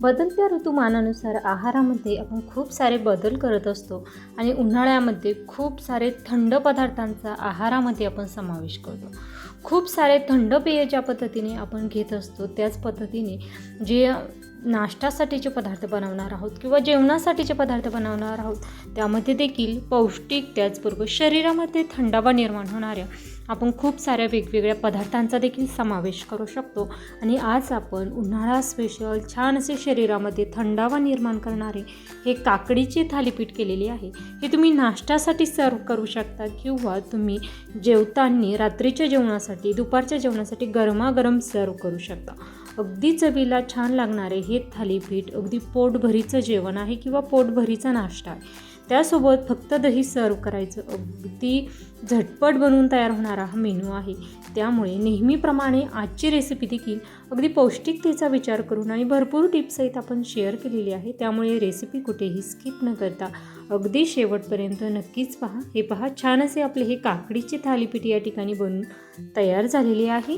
बदलत्या ऋतुमानानुसार आहारामध्ये आपण खूप सारे बदल करत असतो आणि उन्हाळ्यामध्ये खूप सारे थंड पदार्थांचा आहारामध्ये आपण समावेश करतो. खूप सारे थंड पेय ज्या पद्धतीने आपण घेत असतो त्याच पद्धतीने जे नाश्त्यासाठीचे पदार्थ बनवणार आहोत किंवा जेवणासाठीचे पदार्थ बनवणार आहोत त्यामध्ये देखील पौष्टिक त्याचबरोबर शरीरामध्ये थंडावा निर्माण होणाऱ्या आपण खूप साऱ्या वेगवेगळ्या पदार्थांचा देखील समावेश करू शकतो. आणि आज आपण उन्हाळा स्पेशल छान असे शरीरामध्ये थंडावा निर्माण करणारे हे काकडीचे थालीपीठ केलेली आहे. हे तुम्ही नाश्त्यासाठी सर्व करू शकता किंवा तुम्ही जेवताना रात्रीच्या जेवणासाठी दुपारच्या जेवणासाठी गरमागरम सर्व करू शकता. अगदी चवीला छान लागणारे हे थालीपीठ अगदी पोटभरीचं जेवण आहे किंवा पोटभरीचा नाश्ता आहे. त्यासोबत फक्त दही सर्व करायचं. अगदी झटपट बनवून तयार होणारा हा मेनू आहे. त्यामुळे नेहमीप्रमाणे आजची रेसिपी देखील अगदी पौष्टिकतेचा विचार करून आणि भरपूर टिप्ससहित आपण शेअर केलेली आहे. त्यामुळे रेसिपी कुठेही स्किप न करता अगदी शेवटपर्यंत नक्कीच पहा. हे पहा छान असे आपले हे काकडीचे थालीपीठ या ठिकाणी बनून तयार झालेले आहे.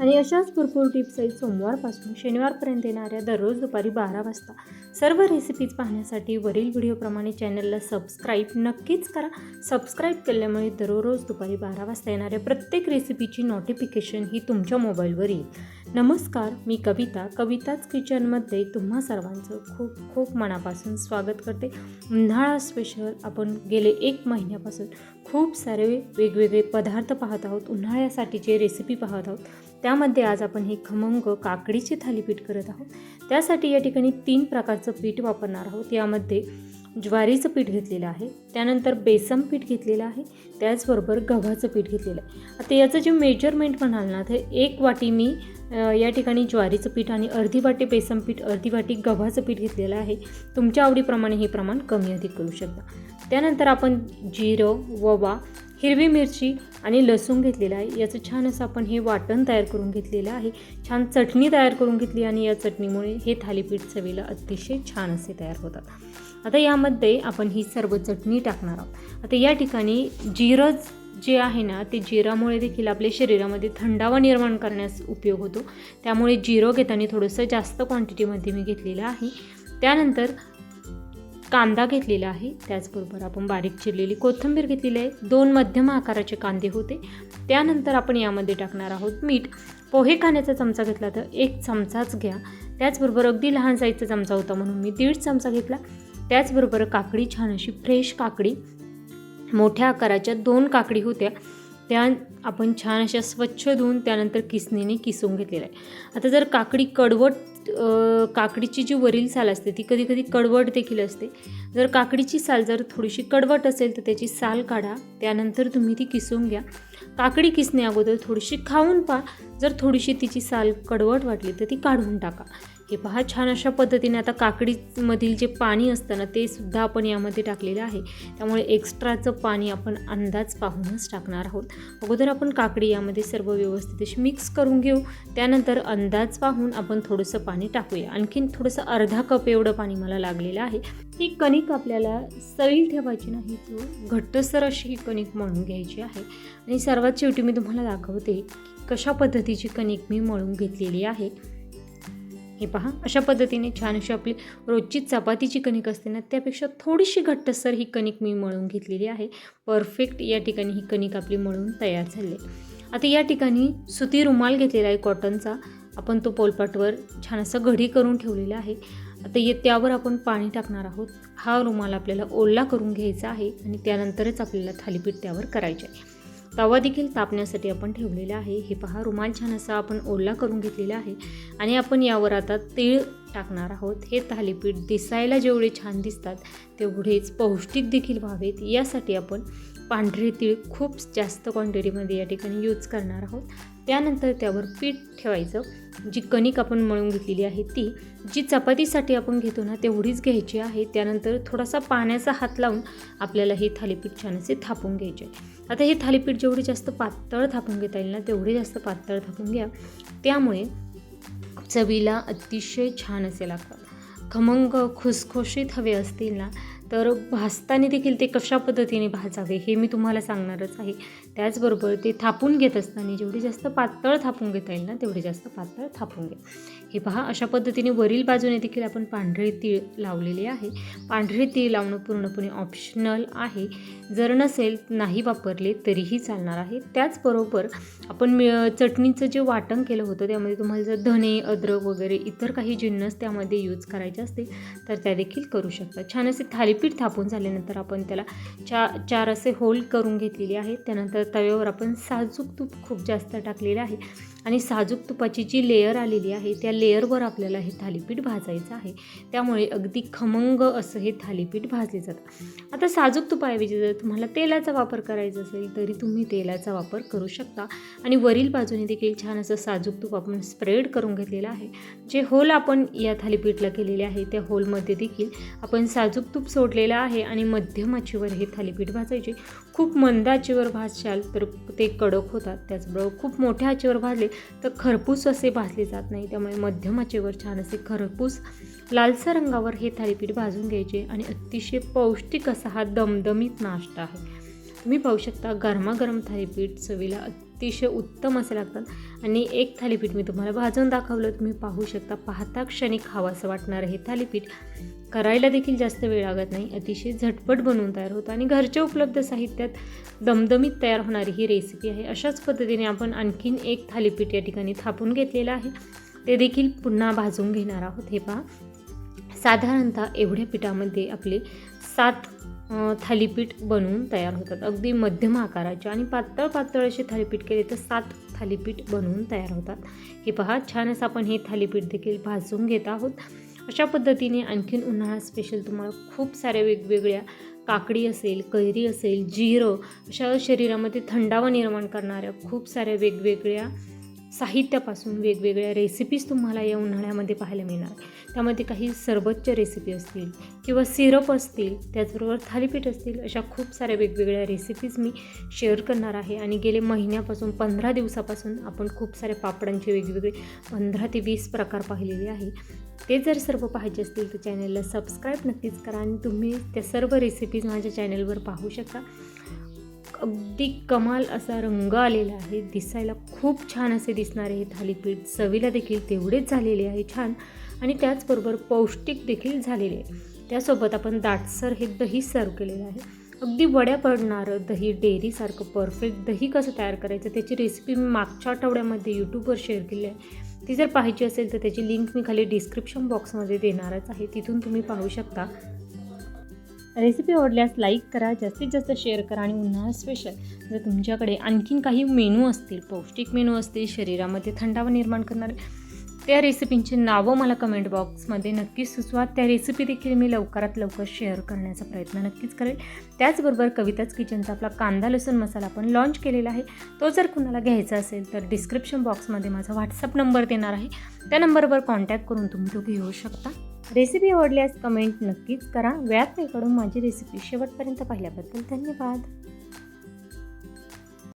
आणि अशाच भरपूर टिप्स आहेत सोमवारपासून शनिवारपर्यंत येणाऱ्या दररोज दुपारी बारा वाजता सर्व रेसिपीज पाहण्यासाठी वरील व्हिडिओप्रमाणे चॅनलला सबस्क्राईब नक्कीच करा. सबस्क्राईब केल्यामुळे दररोज दुपारी बारा वाजता येणाऱ्या प्रत्येक रेसिपीची नोटिफिकेशन ही तुमच्या मोबाईलवर येईल. नमस्कार मी कविता. कविताच किचनमध्ये तुम्हा सर्वांचं खूप खूप मनापासून स्वागत करते. उन्हाळा स्पेशल आपण गेले एक महिन्यापासून खूप सारे वेगवेगळे पदार्थ पाहत आहोत. उन्हाळ्यासाठीचे रेसिपी पाहत आहोत. त्यामध्ये आज आपण हे खमंग काकडीचे थालीपीठ करत आहोत. त्यासाठी या ठिकाणी तीन प्रकारचं पीठ वापरणार आहोत. यामध्ये ज्वारीचं पीठ घेतलेलं आहे. त्यानंतर बेसन पीठ घेतलेलं आहे. त्याचबरोबर गव्हाचं पीठ घेतलेलं आहे. आता याचं जे मेजरमेंट म्हणाल ना तर एक वाटी मी या ठिकाणी ज्वारीचं पीठ आणि अर्धी वाटी बेसन पीठ अर्धी वाटी गव्हाचं पीठ घेतलेलं आहे. तुमच्या आवडीप्रमाणे हे प्रमाण कमी अधिक करू शकता. त्यानंतर आपण जिरं ववा हिरवी मिरची आणि लसूण घेतलेला आहे. याचं छान असं आपण हे वाटण तयार करून घेतलेलं आहे. छान चटणी तयार करून घेतली आणि या चटणीमुळे हे थालीपीठ चवीला अतिशय छान असे तयार होतात. आता यामध्ये आपण ही सर्व चटणी टाकणार आहोत. आता या ठिकाणी जिरं जे आहे ना ते जिरामुळे देखील आपल्या शरीरामध्ये थंडावा निर्माण करण्यास उपयोग होतो. त्यामुळे जिरं घेताना थोडंसं जास्त क्वांटिटीमध्ये मी घेतलेलं आहे. त्यानंतर कांदा घेतलेला आहे. त्याचबरोबर आपण बारीक चिरलेली कोथिंबीर घेतलेली आहे. दोन मध्यम आकाराचे कांदे होते. त्यानंतर आपण यामध्ये टाकणार आहोत मीठ. पोहे खाण्याचा चमचा घेतला तर एक चमचाच घ्या. त्याचबरोबर अगदी लहान साईजचा चमचा होता म्हणून मी दीड चमचा घेतला. त्याचबरोबर काकडी छान अशी फ्रेश काकडी. मोठ्या आकाराच्या दोन काकडी होत्या. त्या आपण छान अशा स्वच्छ धुवून त्यानंतर किसणीने किसून घेतलेल्या आहे आता जर काकडी कडवट काकडीची जी वरील साल असते ती कधी कधी कडवट देखील असते. जर काकडीची साल जर थोडीशी कडवट असेल तर त्याची साल काढा. त्यानंतर तुम्ही ती किसून घ्या. काकडी किसणे अगोदर थोडीशी खाऊन पहा. जर थोडीशी तिची साल कडवट वाटली तर ती काढून टाका. हे पहा छान अशा पद्धतीने आता काकडीमधील जे पाणी असतं ना ते सुद्धा आपण यामध्ये टाकलेलं आहे. त्यामुळे एक्स्ट्राचं पाणी आपण अंदाज पाहूनच टाकणार आहोत. अगोदर आपण काकडी यामध्ये सर्व व्यवस्थित अशी मिक्स करून घेऊ. त्यानंतर अंदाज पाहून आपण थोडंसं पाणी टाकूया. आणखीन थोडंसं अर्धा कप एवढं पाणी मला लागलेलं आहे. ही कणिक आपल्याला सैल ठेवायची नाही तो घट्टसर अशी ही कणिक मळून घ्यायची आहे. आणि सर्वात शेवटी मी तुम्हाला दाखवते कशा पद्धतीची कणिक मी मळून घेतलेली आहे. हे पहा अशा पद्धतीने छान अशी आपली रोजची चपातीची कणिक असते ना त्यापेक्षा थोडीशी घट्टसर ही कणिक मी मळून घेतलेली आहे. परफेक्ट या ठिकाणी ही कणिक आपली मळून तयार झाली. आहे. आता या ठिकाणी सुती रुमाल घेतलेला आहे कॉटनचा आपण तो पोलपाटवर छान असं घडी करून ठेवलेला आहे. आता ये त्यावर आपण पाणी टाकणार आहोत. हा रुमाल आपल्याला ओला करून घ्यायचा आहे आणि त्यानंतरच आपल्याला थालीपीठ त्यावर करायचे आहे. तवा देखील तापण्यासाठी आपण ठेवलेला आहे. हे पहा रुमाल छान असा आपण ओला करून घेतलेला आहे. आणि आपण यावर आता तीळ टाकणार आहोत. हे थालीपीठ दिसायला जेवढे छान दिसतात तेवढेच पौष्टिक देखील व्हावेत. यासाठी आपण पांढरे तीळ खूप जास्त क्वांटिटीमध्ये या ठिकाणी यूज करणार आहोत. त्यानंतर त्यावर पीठ ठेवायचं. जी कणिक आपण मळून घेतलेली आहे ती जी चपातीसाठी आपण घेतो ना तेवढीच घ्यायची आहे. त्यानंतर थोडासा पाण्याचा हात लावून आपल्याला हे थालीपीठ छान असे थापून घ्यायचे आहे. आता हे थालीपीठ जेवढे जास्त पातळ थापून घेता येईल ना तेवढे जास्त पातळ थापून घ्या. त्यामुळे चवीला अतिशय छान असे लागतात. खमंग खुसखुशीत हवे असतील ना तर भाजताना देखील ते कशा पद्धतीने भाजावे हे मी तुम्हाला सांगणारच आहे. त्याचबरोबर ते थापून घेत असताना जेवढी जास्त पातळ थापून घेता येईल ना तेवढे जास्त पातळ थापून घ्या. हे पहा अशा पद्धतीने वरील बाजूने देखील आपण पांढरे तीळ लावलेले आहे. पांढरे तीळ लावणं पूर्णपणे ऑप्शनल आहे. जर नसेल नाही वापरले तरीही चालणार आहे. त्याचबरोबर आपण मि- चटणीचं जे वाटण केलं होतं त्यामध्ये तुम्हाला जर धने अद्रक वगैरे इतर काही जिन्नस त्यामध्ये यूज करायचे असतील तर त्या देखील करू शकता. छान असे थालीपीठ थापून झाल्यानंतर आपण त्याला चा चार असे होल करून घेतलेले आहेत. त्यानंतर तव्यावर आपण साजूक तूप खूप जास्त टाकलेलं आहे. आणि साजूक तुपाची जी लेयर आलेली आहे त्या लेयरवर आपल्याला हे थालीपीठ भाजायचं आहे. त्यामुळे अगदी खमंग असं हे थालीपीठ भाजले जातं. आता साजूक तुपाऐवजी जर तुम्हाला तेलाचा वापर करायचा असेल तरी तुम्ही तेलाचा वापर करू शकता. आणि वरील बाजूने देखील छान असं साजूक तूप आपण स्प्रेड करून घेतलेलं आहे. जे होल आपण या थालीपीठला केलेले आहे त्या होलमध्ये देखील आपण साजूक तूप सोडलेलं आहे आणि मध्यमाचीवर हे थालीपीठ भाजायचे. खूप मंद आचेवर भाजशाल तर ते कडक होतात. त्याचबरोबर खूप मोठ्या आचेवर भाजले तर खरपूस असे भाजले जात नाही. त्यामुळे मध्यम आचेवर छान असे खरपूस लालसर रंगावर हे थालीपीठ भाजून घ्यायचे आणि अतिशय पौष्टिक असा हा दमदमीत नाश्ता आहे. तुम्ही पाहू शकता गरमागरम थालीपीठ चवीला अतिशय उत्तम असे लागतात. आणि एक थालीपीठ मी तुम्हाला भाजून दाखवलं. तुम्ही पाहू शकता पाहता क्षणी खावंसं वाटणारं हे थालीपीठ. करायला देखील जास्त वेळ लागत नाही. अतिशय झटपट बनवून तयार होतं. आणि घरच्या उपलब्ध साहित्यात दमदमीत तयार होणारी ही रेसिपी आहे. अशाच पद्धतीने आपण आणखीन एक थालीपीठ या ठिकाणी थापून घेतलेलं आहे. ते देखील पुन्हा भाजून घेणार आहोत. हे पहा. साधारणतः एवढ्या पिठामध्ये आपले सात थालीपीठ बनवून तयार होतात. अगदी मध्यम आकाराचे आणि पातळ पातळ असे थालीपीठ केले तर सात थालीपीठ बनवून तयार होतात. हे पहा छान असं आपण हे थालीपीठ देखील भाजून घेत आहोत. अशा पद्धतीने आणखीन उन्हाळा स्पेशल तुम्हाला खूप साऱ्या वेगवेगळ्या काकडी असेल कैरी असेल जिरं अशा शरीरामध्ये थंडावा निर्माण करणाऱ्या खूप साऱ्या वेगवेगळ्या साहित्यापासून वेगवेगळ्या रेसिपीज तुम्हाला या उन्हाळ्यामध्ये पाहायला मिळणार. त्यामध्ये काही सरबतच्या रेसिपी असतील किंवा सिरप असतील त्याचबरोबर थालीपीठ असतील अशा खूप साऱ्या वेगवेगळ्या रेसिपीज मी शेअर करणार आहे. आणि गेले महिन्यापासून पंधरा दिवसापासून आपण खूप साऱ्या पापडांचे वेगवेगळे पंधरा ते वीस प्रकार पाहिलेले आहे. ते जर सर्व पाहायचे असतील तर चॅनलला सबस्क्राईब नक्कीच करा आणि तुम्ही त्या सर्व रेसिपीज माझ्या चॅनलवर पाहू शकता. अगदी कमाल असा रंग आलेला आहे. दिसायला खूप छान असे दिसणारे हे थालीपीठ चवीला देखील तेवढेच झालेले आहे. छान. आणि त्याचबरोबर पौष्टिक देखील झालेले आहे. त्यासोबत आपण दाटसर हे दही सर्व केलेलं आहे. अगदी वड्या पडणारं दही डेअरीसारखं परफेक्ट दही कसं तयार करायचं त्याची रेसिपी मी मागच्या आठवड्यामध्ये यूट्यूबवर शेअर केली आहे. ती जर पाहायची असेल तर त्याची लिंक मी खाली डिस्क्रिप्शन बॉक्समध्ये देणारच आहे. तिथून तुम्ही पाहू शकता. रेसिपी आवडल्यास लाईक करा जास्तीत जास्त शेअर करा आणि उन्हाळा स्पेशल जर तुमच्याकडे आणखीन काही मेनू असतील पौष्टिक मेनू असतील शरीरामध्ये थंडावा निर्माण करणारे त्या रेसिपींची नावं मला कमेंट बॉक्समध्ये नक्कीच सुचवा. त्या रेसिपी देखील मी लवकरात लवकर शेअर करण्याचा प्रयत्न नक्कीच करेल. त्याचबरोबर कविताच किचनचा आपला कांदा लसूण मसाला पण लॉन्च केलेला आहे. तो जर कुणाला घ्यायचा असेल तर डिस्क्रिप्शन बॉक्समध्ये माझा व्हॉट्सअप नंबर देणार आहे. त्या नंबरवर कॉन्टॅक्ट करून तुम्ही तो घेऊ शकता. रेसिपी आवडल्यास कमेंट नक्कीच करा. व्यात कडून माझी रेसिपी शेवटपर्यंत पाहिल्याबद्दल धन्यवाद.